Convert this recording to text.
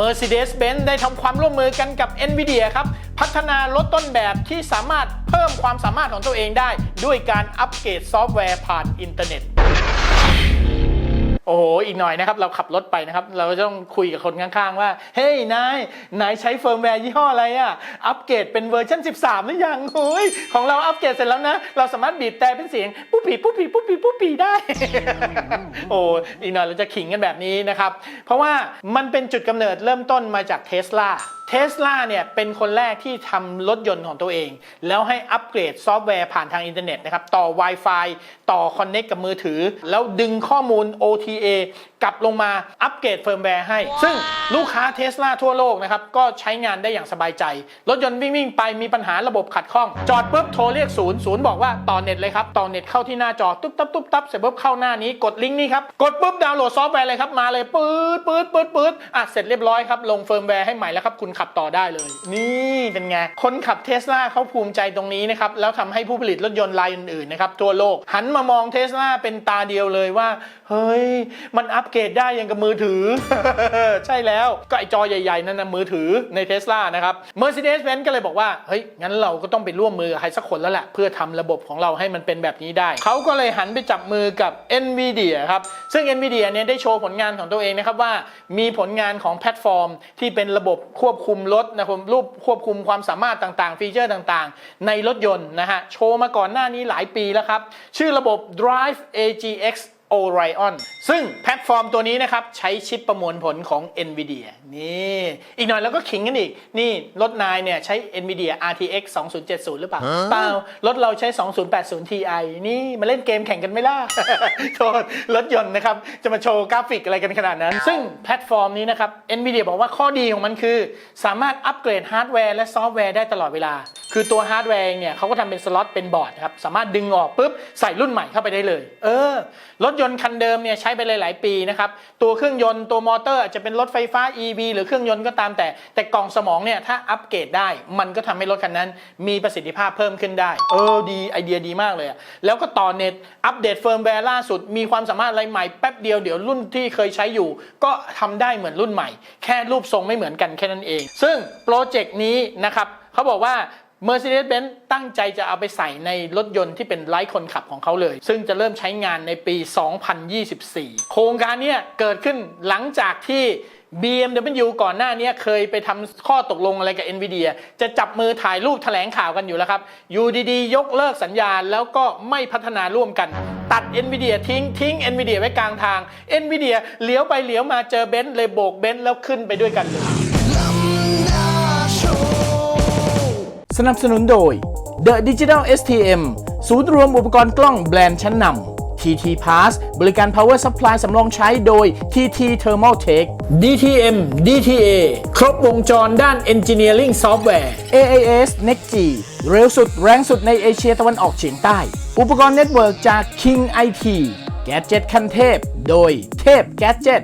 Mercedes-Benz ได้ทำความร่วมมือกันกับ NVIDIA ครับ พัฒนารถต้นแบบที่สามารถเพิ่มความสามารถของตัวเองได้ ด้วยการอัปเกรดซอฟต์แวร์ผ่านอินเทอร์เน็ต โอ้โหอีกหน่อยนะครับเราขับรถไปนะครับ เราจะต้องคุยกับคนข้างๆว่า เฮ้ยนายนายใช้เฟิร์มแวร์ยี่ห้ออะไรอะอัปเกรดเป็นเวอร์ชัน13 หรือยังโอ้ยของเราอัปเกรดเสร็จแล้วนะ เราสามารถบีบแต่เป็นเสียงปุ๊บปีปุ๊บปีปุ๊บปีปุ๊บปีได้ โอ้อีกหน่อยเราจะขิงกันแบบนี้นะครับ เพราะว่ามันเป็นจุดกำเนิดเริ่มต้นมาจากเทสลา เทสลาเนี่ยเป็นคนแรกที่ทำรถยนต์ของตัวเอง แล้วให้อัปเกรดซอฟต์แวร์ผ่านทางอินเทอร์เน็ตนะครับ ต่อ Wi-Fi ต่อคอนเน็กกับมือถือ แล้วดึงข้อมูล OTA กลับลงมาอัปเกรดเฟิร์มแวร์ให้ ซึ่งลูกค้าเทสลาทั่วโลกนะครับ ก็ใช้งานได้อย่างสบายใจ รถยนต์วิ่งวิ่งๆไปมีปัญหาระบบขัดข้อง จอดปุ๊บโทรเรียกศูนย์ศูนย์บอกว่าต่อเน็ตเลยครับ ต่อเน็ตเข้าที่หน้าจอตุ๊บตับตุ๊บตับเสร็จปุ๊บเข้าหน้านี้กดลิงก์นี้ครับ กดปุ๊บดาวน์โหลดซอฟต์แวร์เลยครับมาเลยปื๊ดปื๊ดปื๊ดปื๊ดอะเสร็จเรียบร้อยครับลงเฟิร์มแวร์ให้ใหม่แล้วครับคุณขับต่อได้เลย นี่เป็นไงคนขับเทสลาเขาภูมิใจตรงนี้นะครับแล้วทำให้ผู้ผลิตรถยนต์รายอื่นๆนะครับทั่วโลกหันมามองเทสลาเป็นตาเดียวเลยว่าเฮ้ยมันอัปเกรดได้ยังกับมือถือ ใช่แล้วก็ไอจอใหญ่ๆ นั่นนะมือถือในเทสลานะครับ Mercedes-Benz ก็เลยบอกว่า เฮ้ย งั้นเราก็ต้องไปร่วมมือกับใครสักคนแล้วแหละ เพื่อทำระบบของเราให้มันเป็นแบบนี้ได้ เขาก็เลยหันไปจับมือกับ NVIDIA ครับ ซึ่ง NVIDIA เนี่ยได้โชว์ผลงานของตัวเองนะครับว่า มีผลงานของแพลตฟอร์ม ที่เป็นระบบควบคุมรถนะครับรูปควบคุมความสามารถต่างๆ ฟีเจอร์ต่างๆ ในรถยนต์นะฮะโชว์มาก่อนหน้านี้หลายปีแล้วครับชื่อระบบ Drive AGX Orion ซึ่งแพลตฟอร์มตัวนี้นะครับ ใช้ชิปประมวลผลของ NVIDIA นี่ อีกหน่อยเราก็ขิงกันอีก นี่รถนายเนี่ยใช้ NVIDIA RTX 2070 หรือเปล่า เปล่า รถเราใช้ 2080 Ti นี่มาเล่นเกมแข่งกันไหม่ล่ะโทษรถยนต์นะครับ จะมาโชว์กราฟิกอะไรกันขนาดนั้น ซึ่งแพลตฟอร์มนี้นะครับ NVIDIA บอกว่าข้อดีของมันคือ สามารถอัปเกรดฮาร์ดแวร์และซอฟต์แวร์ได้ตลอดเวลา คือตัวฮาร์ดแวร์เองเนี่ยเขาก็ทำเป็นสล็อตเป็นบอร์ดครับ สามารถดึงออกปุ๊บใส่รุ่นใหม่เข้าไปได้เลย เออ รถยนต์คันเดิมเนี่ยใช้ไปหลาย ๆ ปีนะครับ ตัวเครื่องยนต์ตัวมอเตอร์อาจจะเป็นรถไฟฟ้า EV หรือเครื่องยนต์ก็ตามแต่ แต่กล่องสมองเนี่ยถ้าอัปเกรดได้ มันก็ทำให้รถคันนั้น มีประสิทธิภาพเพิ่มขึ้นได้ เออดีไอเดียดีมากเลยอะแล้วก็ต่อเน็ตอัปเดตเฟิร์มแวร์ล่าสุด มีความสามารถอะไรใหม่แป๊บเดียวเดี๋ยวรุ่นที่เคยใช้อยู่ ก็ทำได้เหมือนรุ่นใหม่ แค่รูปทรงไม่เหมือนกันแค่นั้นเอง ซึ่งโปรเจกต์นี้นะครับเขาบอกว่า Mercedes-Benz ตั้งใจจะเอาไปใส่ในรถยนต์ที่เป็นไร้คนขับของเขาเลย ซึ่งจะเริ่มใช้งานในปี 2024 โครงการนี้เกิดขึ้นหลังจากที่ BMW ก่อนหน้านี้เคยไปทำข้อตกลงอะไรกับ NVIDIA จะจับมือถ่ายรูปแถลงข่าวกันอยู่แล้วครับอยู่ดีๆ ยกเลิกสัญญาแล้วก็ไม่พัฒนาร่วมกัน ตัด NVIDIA ทิ้งทิ้ง NVIDIA ไว้กลางทาง NVIDIA เลี้ยวไปเลี้ยวมาเจอเบนซ์เลยโบกเบนซ์แล้วขึ้นไปด้วยกันเลย สนับสนุนโดย The Digital STM ศูนย์รวมอุปกรณ์กล้องแบรนด์ชั้นนำ TT Pass บริการ Power Supply สำรองใช้โดย TT Thermal Tech DTM DTA ครบวงจรด้าน Engineering Software AAS NextG เร็วสุดแรงสุดในเอเชียตะวันออกเฉียงใต้ อุปกรณ์เน็ตเวิร์กจาก King IT แก d เจ็ตขั้นเทพ โดยเทพแก d เจ็ต